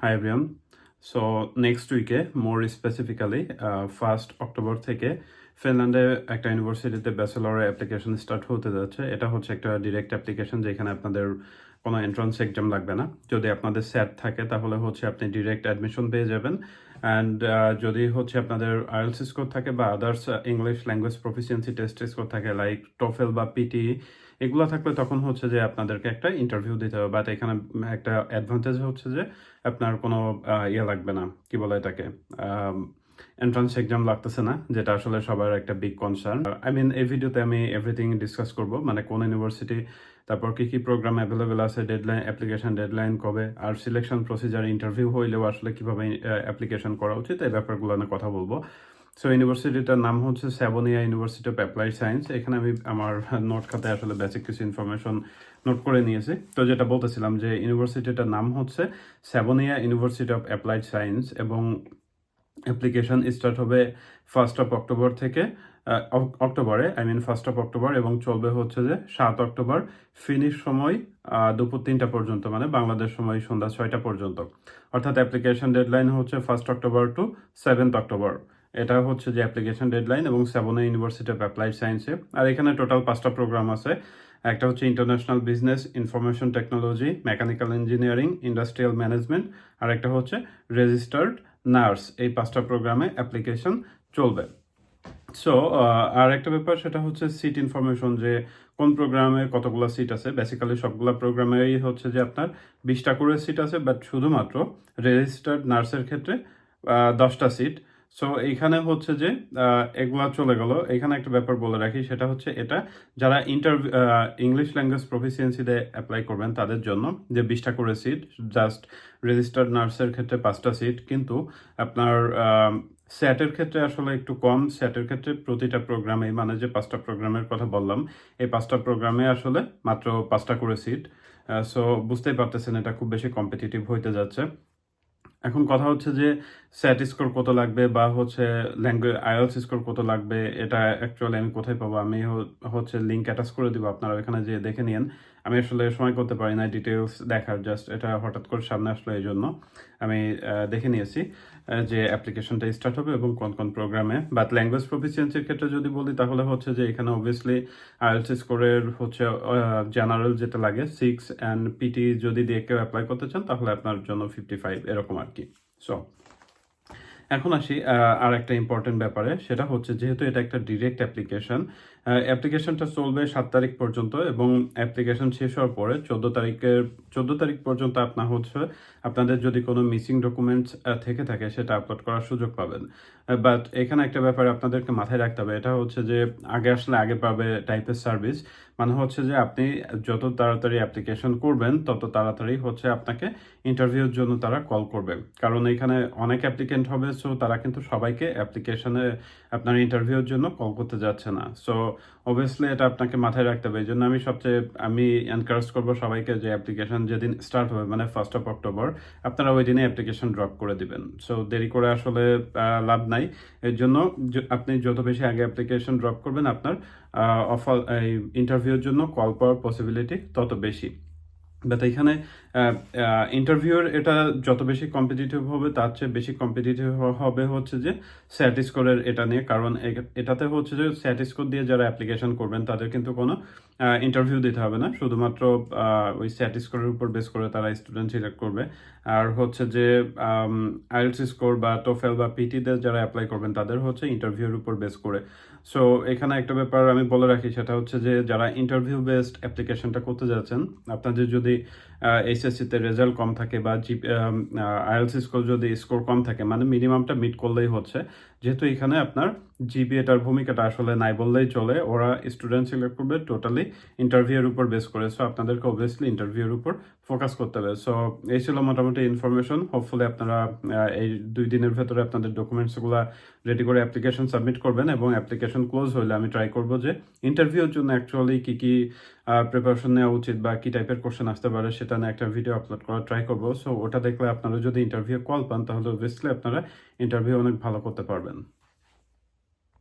Hi everyone so next উইকে মোর specifically first October থেকে ফিনল্যান্ডে একটা ইউনিভার্সিটিতে ব্যাচেলরের অ্যাপ্লিকেশন স্টার্ট হতে যাচ্ছে। এটা হচ্ছে একটা ডিরেক্ট অ্যাপ্লিকেশন যেখানে আপনাদের কোনো এন্ট্রান্স এক্সাম লাগবে না। যদি আপনাদের স্যাট থাকে, তাহলে হচ্ছে আপনি ডিরেক্ট অ্যাডমিশন পেয়ে যাবেন। অ্যান্ড যদি হচ্ছে আপনাদের আইএলস স্কোর থাকে বা others English language proficiency test score থাকে লাইক টোফেল বা পিটি এগুলো থাকলে তখন হচ্ছে যে আপনাদেরকে একটা ইন্টারভিউ দিতে হবে। বাট এখানে একটা অ্যাডভান্টেজ হচ্ছে যে আপনার কোনো ইয়ে লাগবে না। কি বলে এটাকে? এন্ট্রান্স এক্সাম লাগতেছে না, যেটা আসলে সবার একটা বিগ কনসার্ন আই মিন এই ভিডিওতে আমি এভরিথিং ডিসকাস করব মানে কোন ইউনিভার্সিটি তারপর কি কি প্রোগ্রাম অ্যাভেলেবেল আছে ডেডলাইন অ্যাপ্লিকেশন ডেডলাইন কবে, আর সিলেকশন প্রসিজার ইন্টারভিউ হইলেও আসলে কীভাবে অ্যাপ্লিকেশন করা উচিত, এই ব্যাপারগুলো নিয়ে কথা বলব। সো ইউনিভার্সিটিটার নাম হচ্ছে Savonia university of applied science এখানে আমি আমার নোট খাতে আসলে বেসিক কিছু ইনফরমেশন নোট করে নিয়েছি। তো যেটা বলতেছিলাম যে ইউনিভার্সিটিটার নাম হচ্ছে Savonia university of applied science এবং অ্যাপ্লিকেশন স্টার্ট হবে ফার্স্ট অফ অক্টোবর থেকে অক্টোবরে I mean first of October এবং চলবে হচ্ছে যে সাত অক্টোবর ফিনিশ সময় দুপুর তিনটা পর্যন্ত মানে বাংলাদেশ সময় সন্ধ্যা ছয়টা পর্যন্ত। অর্থাৎ অ্যাপ্লিকেশন ডেডলাইন হচ্ছে first October to seventh October এটা হচ্ছে যে অ্যাপ্লিকেশন ডেডলাইন এবং সেভনে ইউনিভার্সিটি অফ অ্যাপ্লাইড সায়েন্সে আর এখানে টোটাল পাঁচটা প্রোগ্রাম আছে। একটা হচ্ছে international business information technology mechanical engineering industrial management আর একটা হচ্ছে রেজিস্টার্ড নার্স, এই পাঁচটা প্রোগ্রামে অ্যাপ্লিকেশন চলবে। সো আর একটা ব্যাপার সেটা হচ্ছে সিট ইনফরমেশন, যে কোন প্রোগ্রামে কতগুলো সিট আছে। বেসিক্যালি সবগুলো প্রোগ্রামেই হচ্ছে যে আপনার বিশটা করে সিট আছে বাট শুধুমাত্র রেজিস্টার্ড নার্সের ক্ষেত্রে দশটা সিট। সো এইখানে হচ্ছে যে এগুলা চলে গেল। এখানে একটা ব্যাপার বলে রাখি, সেটা হচ্ছে এটা, যারা ইন্টারভিউ ইংলিশ ল্যাঙ্গুয়েজ প্রফিসিয়েন্সিতে অ্যাপ্লাই করবেন তাদের জন্য, যে বিশটা করে সিট জাস্ট রেজিস্টার্ড নার্সের ক্ষেত্রে পাঁচটা সিট কিন্তু আপনার স্যাটের ক্ষেত্রে আসলে একটু কম। স্যাটের ক্ষেত্রে প্রতিটা প্রোগ্রামে মানে যে পাঁচটা প্রোগ্রামের কথা বললাম, এই পাঁচটা প্রোগ্রামে আসলে মাত্র পাঁচটা করে সিট সো বুঝতেই পারতেছেন এটা খুব বেশি কম্পিটিটিভ হইতে যাচ্ছে। এখন কথা হচ্ছে যে স্যাট স্কোর কত লাগবে বা হচ্ছে ল্যাঙ্গুয়েজ আইএলস স্কোর কত লাগবে, এটা অ্যাকচুয়ালি আমি কোথায় পাবো? আমি হচ্ছে লিঙ্ক অ্যাটাচ করে দিব আপনারা ওখানে যে দেখে নিন আমি আসলে সময় করতে পারি না ডিটেলস দেখার জাস্ট এটা হঠাৎ করে সামনে আসলো এই জন্য আমি দেখে নিয়েছি যে অ্যাপ্লিকেশনটা স্টার্ট হবে এবং কোন কোন প্রোগ্রামে বাট ল্যাঙ্গুয়েজ প্রফিসিয়েন্সির ক্ষেত্রে যদি বলি তাহলে হচ্ছে যে এখানে অবভিয়াসলি আইএলস স্কোরের হচ্ছে জেনারেল যেটা লাগে সিক্স অ্যান্ড পিটি যদি দিয়ে কেউ অ্যাপ্লাই করতে চান তাহলে আপনার জন্য ফিফটি ফাইভ এরকম আর কি। সো এখন আসি আর একটা ইম্পর্টেন্ট ব্যাপারে সেটা হচ্ছে যেহেতু এটা একটা ডিরেক্ট অ্যাপ্লিকেশন অ্যাপ্লিকেশনটা চলবে সাত তারিখ পর্যন্ত এবং অ্যাপ্লিকেশন শেষ হওয়ার পরে চোদ্দ তারিখের, চোদ্দ তারিখ পর্যন্ত আপনার হচ্ছে আপনাদের যদি কোনো মিসিং ডকুমেন্টস থেকে থাকে সেটা আপলোড করার সুযোগ পাবেন। বাট এখানে একটা ব্যাপারে আপনাদেরকে মাথায় রাখতে হবে, এটা হচ্ছে যে আগে আসলে আগে পাবে টাইপের সার্ভিস মানে হচ্ছে যে আপনি যত তাড়াতাড়ি অ্যাপ্লিকেশন করবেন, তত তাড়াতাড়ি হচ্ছে আপনাকে ইন্টারভিউর জন্য তারা কল করবে। কারণ এখানে অনেক অ্যাপ্লিকেন্ট হবে সো তারা কিন্তু সবাইকে অ্যাপ্লিকেশনে আপনার ইন্টারভিউর জন্য কল করতে যাচ্ছে না। সো অবভিয়াসলি এটা আপনাকে মাথায় রাখতে হবে, এই জন্য আমি সবচেয়ে, আমি এনকারেজ করব সবাইকে যে অ্যাপ্লিকেশন যেদিন স্টার্ট হবে মানে ফার্স্ট অফ অক্টোবর আপনারা ওই দিনে অ্যাপ্লিকেশন ড্রপ করে দিবেন। সো দেরি করে আসলে লাভ নাই। এর জন্য আপনি যত বেশি আগে অ্যাপ্লিকেশন ড্রপ করবেন আপনার অফার ইন্টারভিউর জন্য কল পাওয়ার পসিবিলিটি তত বেশি। বাট এখানে ইন্টারভিউর এটা যত বেশি কম্পিটিটিভ হবে, তার চেয়ে বেশি কম্পিটিটিভ হবে হচ্ছে যে স্যাট স্কোরের এটা নিয়ে। কারণ এটাতে হচ্ছে যে স্যাট স্কোর দিয়ে যারা অ্যাপ্লিকেশন করবেন, তাদের কিন্তু কোনো ইন্টারভিউ দিতে হবে না। শুধুমাত্র ওই স্যাট স্কোরের উপর বেস করে তারা স্টুডেন্ট সিলেক্ট করবে। আর হচ্ছে যে আইএলস স্কোর বা টোফেল বা পিটিতে যারা অ্যাপ্লাই করবেন, তাদের হচ্ছে ইন্টারভিউর উপর বেস করে। সো এখানে একটা ব্যাপার আমি বলে রাখি, সেটা হচ্ছে যে যারা ইন্টারভিউ বেসড অ্যাপ্লিকেশনটা করতে যাচ্ছেন, আপনাদের যদি এইচএসসিতে রেজাল্ট কম থাকে বা জি আইএলসি স্কোর যদি স্কোর কম থাকে মানে মিনিমামটা মিট করলেই হচ্ছে। যেহেতু এখানে আপনার জিপিএটার ভূমিকাটা আসলে নাই বললেই চলে, ওরা স্টুডেন্ট সিলেক্ট করবে টোটালি ইন্টারভিউর উপর বেস করে। সো আপনাদেরকে অবভিয়াসলি ইন্টারভিউর উপর ফোকাস করতে হবে। সো এই ছিল মোটামুটি ইনফরমেশন হোপফুলি আপনারা এই দুই দিনের ভেতরে আপনাদের ডকুমেন্টসগুলো রেডি করে অ্যাপ্লিকেশন সাবমিট করবেন এবং অ্যাপ্লিকেশন ক্লোজ হলে আমি ট্রাই করব যে ইন্টারভিউর জন্য অ্যাকচুয়ালি কী কী প্রিপারেশন নেওয়া উচিত বা কী টাইপের কোশ্চেন আসতে পারে সেটা নিয়ে একটা ভিডিও আপলোড করার ট্রাই করব। সো ওটা দেখলে আপনারা যদি ইন্টারভিউ কল পান তাহলে অবভিয়াসলি আপনারা ইন্টারভিউ অনেক ভালো করতে পারবেন। Robin.